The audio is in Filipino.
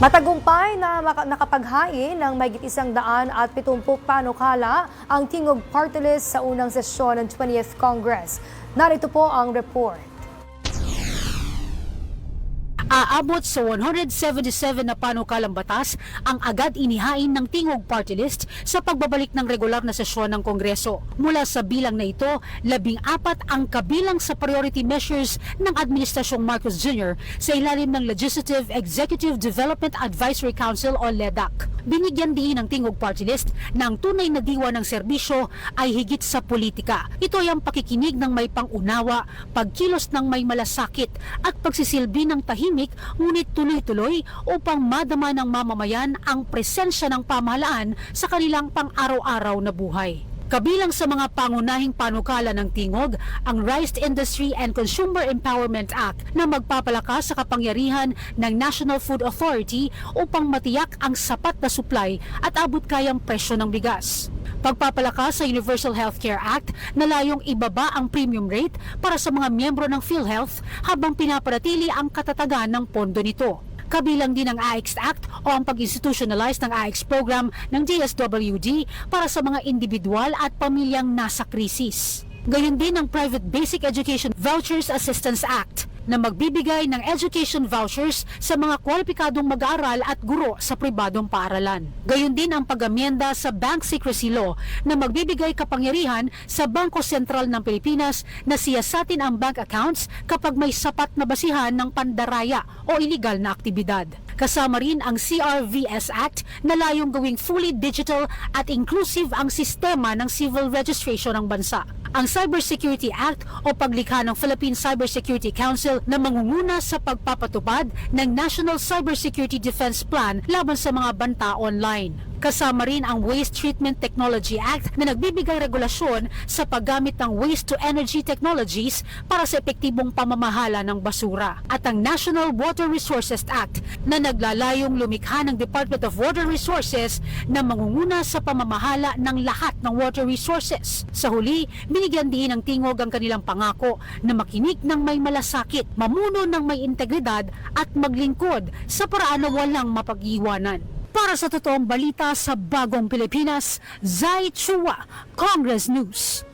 Matagumpay na nakapaghain ng mahigit isang daan at pitumpuk panukala ang Tingog Party List sa unang sesyon ng 20th Congress. Narito po ang report. Aabot sa 177 na panukalang batas ang agad inihain ng Tingog Party List sa pagbabalik ng regular na sesyon ng Kongreso. Mula sa bilang na ito, labing apat ang kabilang sa priority measures ng Administrasyong Marcos Jr. sa ilalim ng Legislative Executive Development Advisory Council o LEDAC. Binigyan din ng Tingog Party List ang tunay na diwa ng serbisyo ay higit sa politika. Ito ay ang pakikinig ng may pangunawa, pagkilos ng may malasakit at pagsisilbi ng tahimik ngunit tuloy-tuloy upang madama ng mamamayan ang presensya ng pamahalaan sa kanilang pang-araw-araw na buhay. Kabilang sa mga pangunahing panukala ng Tingog, ang Rice Industry and Consumer Empowerment Act na magpapalakas sa kapangyarihan ng National Food Authority upang matiyak ang sapat na supply at abot kayang presyo ng bigas. Pagpapalakas sa Universal Healthcare Act na layong ibaba ang premium rate para sa mga miyembro ng PhilHealth habang pinapanatili ang katatagan ng pondo nito. Kabilang din ang AIX Act o ang pag-institutionalize ng AIX program ng DSWD para sa mga individual at pamilyang nasa krisis. Gayon din ang Private Basic Education Vouchers Assistance Act na magbibigay ng education vouchers sa mga kwalipikadong mag-aaral at guro sa pribadong paaralan. Gayon din ang pag-amyenda sa Bank Secrecy Law na magbibigay kapangyarihan sa Bangko Sentral ng Pilipinas na siyasatin ang bank accounts kapag may sapat na basihan ng pandaraya o iligal na aktibidad. Kasama rin ang CRVS Act na layong gawing fully digital at inclusive ang sistema ng civil registration ng bansa. Ang Cybersecurity Act o paglikha ng Philippine Cybersecurity Council na mangunguna sa pagpapatupad ng National Cybersecurity Defense Plan laban sa mga banta online. Kasama rin ang Waste Treatment Technology Act na nagbibigay regulasyon sa paggamit ng waste-to-energy technologies para sa epektibong pamamahala ng basura. At ang National Water Resources Act na naglalayong lumikha ng Department of Water Resources na mangunguna sa pamamahala ng lahat ng water resources. Sa huli, binigyan din ng tingog ang kanilang pangako na makinig ng may malasakit, mamuno ng may integridad at maglingkod sa paraan na walang mapag-iwanan. Para sa totoong balita sa Bagong Pilipinas, Zai Chua, Congress News.